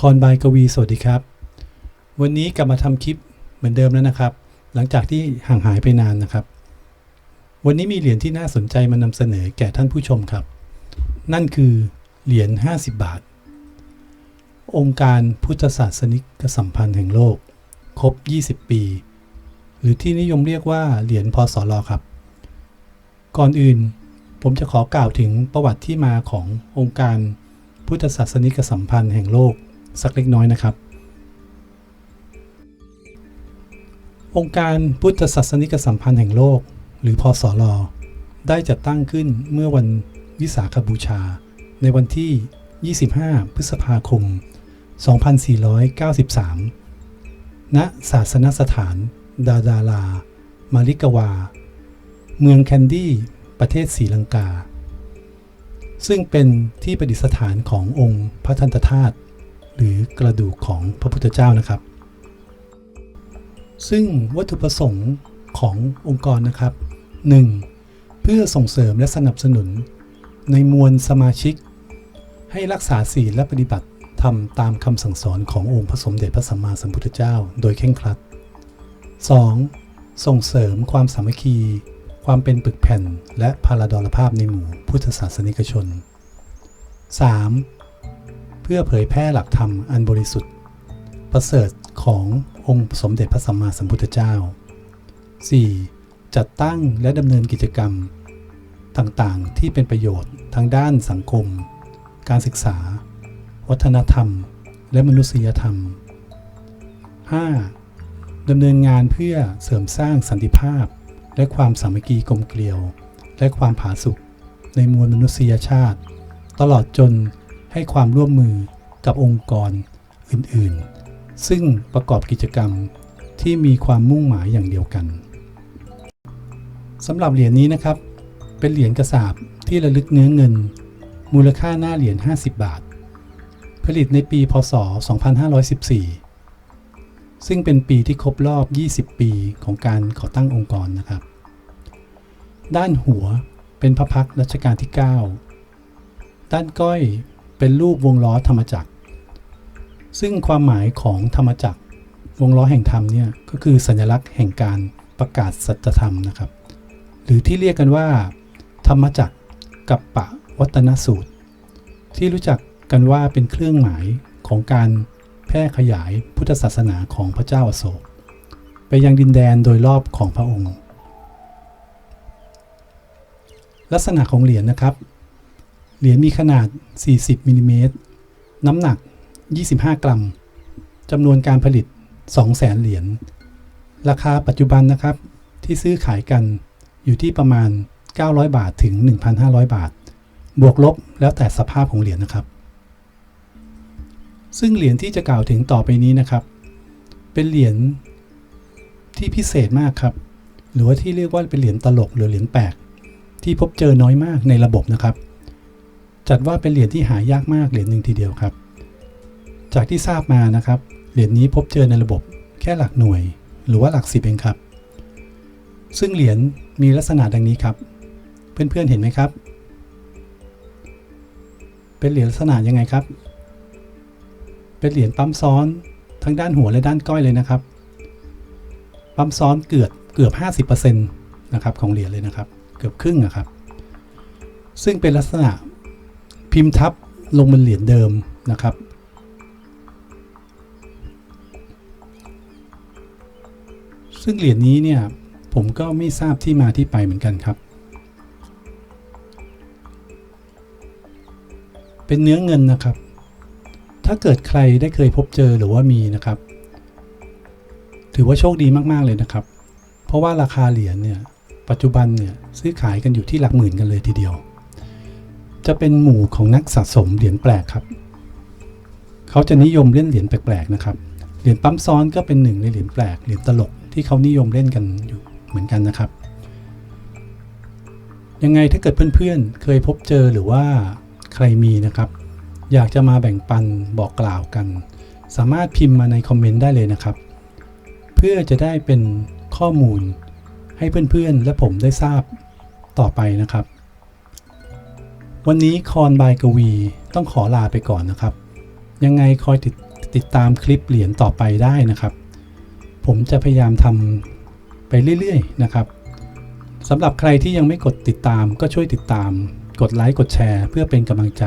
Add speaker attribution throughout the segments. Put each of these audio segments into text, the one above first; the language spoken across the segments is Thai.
Speaker 1: คอนบายกวีสวัสดีครับ วันนี้กลับมาทำคลิปเหมือนเดิมแล้วนะครับ หลังจากที่ห่างหายไปนานนะครับ วันนี้มีเหรียญที่น่าสนใจมานำเสนอแก่ท่านผู้ชมครับ นั่นคือเหรียญ 50 บาท องค์การพุทธศาสนิกสัมพันธ์แห่งโลก ครบ 20 ปี หรือที่นิยมเรียกว่าเหรียญพศลครับ ก่อนอื่นผมจะขอกล่าวถึงประวัติที่มาขององค์การพุทธศาสนิกสัมพันธ์แห่งโลก สักเล็กน้อยนะครับ องค์การพุทธศาสนิกสัมพันธ์แห่งโลก หรือพศลได้จัดตั้งขึ้นเมื่อวันวิสาขบูชา ในวันที่ 25 พฤษภาคม 2493 ณ ศาสนสถาน ดาดาลา มาริกาวา เมืองแคนดี้ ประเทศศรีลังกา ซึ่งเป็นที่ประดิษฐานขององค์พระทันตธาตุ หรือกระดูกของพระพุทธเจ้านะครับ ซึ่งวัตถุประสงค์ขององค์กรนะครับ 1. เพื่อส่งเสริมและสนับสนุน ในมวลสมาชิก ให้รักษาศีลและปฏิบัติทำตามคำสั่งสอนขององค์พระสมเด็จพระสัมมาสัมพุทธเจ้า โดยเคร่งครัด 2. ส่งเสริมความสามัคคี ความเป็นปึกแผ่น และพาราดอลภาพในหมู่พุทธศาสนิกชน 3. เพื่อเผยแพร่หลักธรรมอันบริสุทธิ์ ประเสริฐขององค์สมเด็จพระสัมมาสัมพุทธเจ้า 4. จัดตั้งและดำเนินกิจกรรม ต่างๆ ที่เป็นประโยชน์ทางด้านสังคม การศึกษา วัฒนธรรม และมนุษยธรรม 5. ดำเนินงานเพื่อเสริมสร้างสันติภาพ และความสามัคคีกลมเกลียว และความผาสุกในมวลมนุษยชาติ ตลอดจน ให้ความร่วมมือกับองค์กรอื่นๆ ซึ่งประกอบกิจกรรมที่มีความมุ่งหมายอย่างเดียวกันสำหรับเหรียญนี้นะครับ เป็นเหรียญกระสาบที่ระลึกเนื้อเงิน มูลค่าหน้าเหรียญ 50 บาท ผลิตในปีพศ 2514 ซึ่งเป็นปีที่ครบรอบ 20 ปีของการก่อตั้งองค์กรนะครับ ด้านหัวเป็นพระพักตร์รัชกาลที่ 9 ด้านก้อย เป็นรูปวงล้อธรรมจักร ซึ่งความหมายของธรรมจักร วงล้อแห่งธรรมเนี่ยก็คือสัญลักษณ์แห่งการประกาศสัจธรรมนะครับ หรือที่เรียกกันว่า ธรรมจักรกับปะวัตนสูตร ที่รู้จักกันว่าเป็นเครื่องหมายของการแพร่ขยายพุทธศาสนาของพระเจ้าอโศก ไปยังดินแดนโดยรอบของพระองค์ ลักษณะของเหรียญนะครับ เหรียญมีขนาด 40มิลลิเมตร น้ำหนัก 25 กรัม จำนวนการผลิต 200,000 เหรียญ ราคาปัจจุบันนะครับ ที่ซื้อขายกันอยู่ที่ประมาณ 900 บาทถึง 1,500 บาท บวกลบแล้วแต่สภาพของเหรียญนะครับ ซึ่งเหรียญที่จะกล่าวถึงต่อไปนี้นะครับ เป็นเหรียญที่พิเศษมากครับ หรือว่าที่เรียกว่าเป็นเหรียญตลกหรือเหรียญแปลกที่พบเจอน้อยมากในระบบนะครับ จัดว่าเป็นเหรียญที่หายากมากเหรียญหนึ่งทีเดียวครับ จากที่ทราบมานะครับ เหรียญนี้พบเจอในระบบแค่หลักหน่วย หรือว่าหลักสิบเองครับ ซึ่งเหรียญมีลักษณะดังนี้ครับ เพื่อนๆเห็นไหมครับ เป็นเหรียญลักษณะยังไงครับ เป็นเหรียญปั๊มซ้อนทั้งด้านหัวและด้านก้อยเลยนะครับ ปั๊มซ้อนเกือบเกือบ 50%นะครับของเหรียญเลยนะครับ เกือบครึ่งนะครับ ซึ่งเป็นลักษณะ พิมพ์ทับลงบนเหรียญเดิมนะครับ ซึ่งเหรียญนี้เนี่ยผมก็ไม่ทราบที่มาที่ไปเหมือนกันครับ เป็นเนื้อเงินนะครับ ถ้าเกิดใครได้เคยพบเจอหรือว่ามีนะครับ ถือว่าโชคดีมาก ๆ เลยนะครับ เพราะว่าราคาเหรียญเนี่ยปัจจุบันเนี่ยซื้อขายกันอยู่ที่หลักหมื่นกันเลยทีเดียว จะเป็นหมู่ของนักสะสมเหรียญแปลกครับ เขาจะนิยมเล่นเหรียญแปลกๆนะครับ เหรียญปั๊มซ้อนก็เป็นหนึ่งในเหรียญแปลก เหรียญตลกที่เขานิยมเล่นกันอยู่เหมือนกันนะครับ ยังไงถ้าเกิดเพื่อนๆ เคยพบเจอหรือว่าใครมีนะครับ อยากจะมาแบ่งปันบอกกล่าวกัน สามารถพิมพ์มาในคอมเมนต์ได้เลยนะครับ เพื่อจะได้เป็นข้อมูลให้เพื่อนๆ และผมได้ทราบต่อไปนะครับ วันนี้คอนบายกวีต้องขอลาไปก่อนนะครับ ยังไงคอยติดติดตามคลิปเหรียญต่อไปได้นะครับ ผมจะพยายามทำไปเรื่อยๆนะครับสำหรับใครที่ยังไม่กดติดตามก็ช่วยติดตาม กดไลค์กดแชร์ เพื่อเป็นกำลังใจ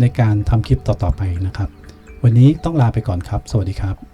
Speaker 1: ในการทำคลิปต่อๆไปนะครับ วันนี้ต้องลาไปก่อนครับ สวัสดีครับ